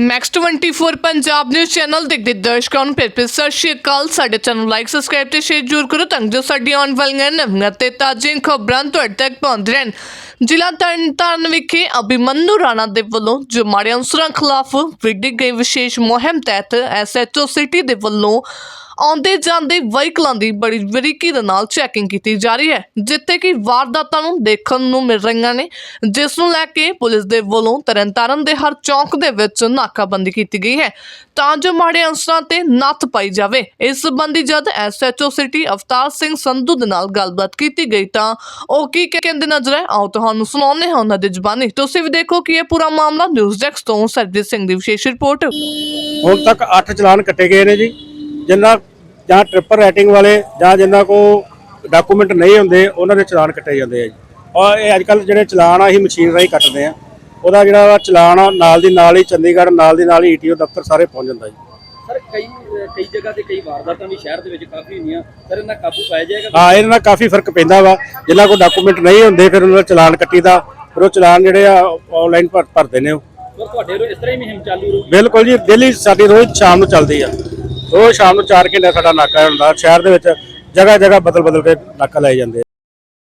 Max 24 Punjab news channel ਦੇਖਦੇ ਦਰਸ਼ਕਾਂ ਨੂੰ ਫਿਰ ਫਿਰ ਸਤਿ ਸ਼੍ਰੀ ਅਕਾਲ। ਸਾਡੇ ਚੈਨਲ ਲਾਈਕ ਸਬਸਕ੍ਰਾਈਬ ਤੇ ਸ਼ੇਅਰ ਜ਼ਰੂਰ ਕਰੋ ਤਾਂ ਜੋ ਸਾਡੀਆਂ ਆਉਣ ਵਾਲੀਆਂ ਨਵੀਆਂ ਤੇ ਤਾਜ਼ੀਆਂ ਖਬਰਾਂ ਤੁਹਾਡੇ ਤੱਕ ਪਹੁੰਚ ਰਹਿਣ। ਜ਼ਿਲ੍ਹਾ ਤਰਨਤਾਰਨ ਵਿਖੇ ਅਭਿਮਨੂ ਰਾਣਾ ਦੇ ਵੱਲੋਂ ਜੋ ਮਾੜੇ ਅਨਸਰਾਂ ਖਿਲਾਫ ਵਿੱਢੀ ਗਈ ਵਿਸ਼ੇਸ਼ ਮੁਹਿੰਮ ਤਹਿਤ ਐਸਐਚਓ ਸਿਟੀ ਦੇ ਵੱਲੋਂ ਆਉਂਦੇ ਜਾਂਦੇ ਵਹੀਕਲਾਂ ਦੀ ਬੜੀ ਬਰੀਕੀ ਦੇ ਨਾਲ ਚੈਕਿੰਗ ਕੀਤੀ ਜਾ ਰਹੀ ਹੈ, ਜਿੱਥੇ ਕਿ ਵਾਰਦਾਤਾਂ ਨੂੰ ਦੇਖਣ ਨੂੰ ਮਿਲ ਰਹੀਆਂ ਨੇ, ਜਿਸ ਨੂੰ ਲੈ ਕੇ ਪੁਲਿਸ ਦੇ ਵੱਲੋਂ ਤਰਨਤਾਰਨ ਦੇ ਹਰ ਚੌਂਕ ਦੇ ਵਿੱਚ ਨਾਕਾਬੰਦੀ ਕੀਤੀ ਗਈ ਹੈ। ਤਾਂ ਜੋ ਮਾੜੇ ਅਨਸਰਾਂ ਤੇ ਨੱਥ ਪਾਈ ਜਾਵੇ, ਇਸ ਸੰਬੰਧੀ ਜਦ ਐਸਐਚਓ ਸਿਟੀ ਅਵਤਾਰ ਸਿੰਘ ਸੰਧੂ ਦੇ ਨਾਲ ਗੱਲਬਾਤ ਕੀਤੀ ਗਈ ਤਾਂ ਉਹ ਕੀ ਕਹਿੰਦੇ ਨਜ਼ਰ ਆਏ ਆਓ ਤੁਹਾਨੂੰ ਸੁਣਾਉਂਦੇ ਹਾਂ ਉਹਨਾਂ ਦੀ ਜ਼ੁਬਾਨੀ। ਤੁਸੀਂ ਵੀ ਦੇਖੋ ਕਿ ਇਹ ਪੂਰਾ ਮਾਮਲਾ ਨਿਊਜ਼ ਡੈਸਕ ਤੋਂ ਸਰਜੀਤ ਸਿੰਘ ਦੀ ਵਿਸ਼ੇਸ਼ ਰਿਪੋਰਟ। ਹੁਣ ਤੱਕ 8 ਚਲਾਨ ਕੱਟੇ ਗਏ ਨੇ ਜੀ ਜਿਨ੍ਹਾਂ ਜਾਂ ਟ੍ਰਿਪਲ ਰੈਟਿੰਗ ਵਾਲੇ ਜਾਂ ਜਿਨ੍ਹਾਂ ਕੋ ਡਾਕੂਮੈਂਟ ਨਹੀਂ ਹੁੰਦੇ ਉਹਨਾਂ ਦੇ ਚਲਾਨ ਕੱਟੇ ਜਾਂਦੇ ਆ ਜੀ। ਔਰ ਇਹ ਅੱਜ ਕੱਲ ਜਿਹੜੇ ਚਲਾਨ ਆ ਅਸੀਂ ਮਸ਼ੀਨ ਰਾਹੀਂ ਕੱਟਦੇ ਆ। ਉਹਦਾ ਜਿਹੜਾ ਚਲਾਨ ਆ ਨਾਲ ਦੀ ਨਾਲ ਹੀ ਚੰਡੀਗੜ੍ਹ ਨਾਲ ਦੀ ਨਾਲ ਹੀ ਈਟੀਓ ਦਫ਼ਤਰ ਸਾਰੇ ਪਹੁੰਚ ਜਾਂਦਾ ਜੀ। ਸਰ ਕਈ ਕਈ ਜਗ੍ਹਾ ਤੇ ਕਈ ਵਾਰਦਾਤਾਂ ਵੀ ਸ਼ਹਿਰ ਦੇ ਵਿੱਚ ਕਾਫੀ ਹੁੰਦੀਆਂ। ਸਰ ਇਹਨਾਂ ਕਾਬੂ ਪਾਇਆ ਜਾਏਗਾ? ਹਾਂ ਇਹਦੇ ਨਾਲ ਕਾਫੀ ਫ਼ਰਕ ਪੈਂਦਾ ਵਾ। ਜਿਨ੍ਹਾਂ ਕੋ ਡਾਕੂਮੈਂਟ ਨਹੀਂ ਹੁੰਦੇ ਫਿਰ ਉਹਨਾਂ ਦਾ ਚਲਾਨ ਕੱਟੀਦਾ। ਫਿਰ ਉਹ ਚਲਾਨ ਜਿਹੜੇ ਆ ਆਨਲਾਈਨ ਭਰ ਭਰਦੇ ਨੇ ਉਹ। ਸਰ ਤੁਹਾਡੇ ਵੱਲੋਂ ਇਸ ਤਰ੍ਹਾਂ ਹੀ ਮੁਹਿੰਮ ਚਾਲੂ ਰਹੂ ਬਿਲਕੁਲ ਜੀ ਡੇਲੀ ਸਾਡੀ ਰੋਜ਼ ਸ਼ਾਮ ਨੂੰ ਚੱਲਦੀ ਆ। ਰੋਜ਼ ਸ਼ਾਮ ਨੂੰ 4 ਘੰਟੇ ਸਾਡਾ ਨਾਕਾ ਹੁੰਦਾ, ਸ਼ਹਿਰ ਦੇ ਵਿੱਚ ਜਗ੍ਹਾ ਜਗ੍ਹਾ ਬਦਲ ਬਦਲ ਕੇ ਨਾਕਾ ਲਾਏ ਜਾਂਦੇ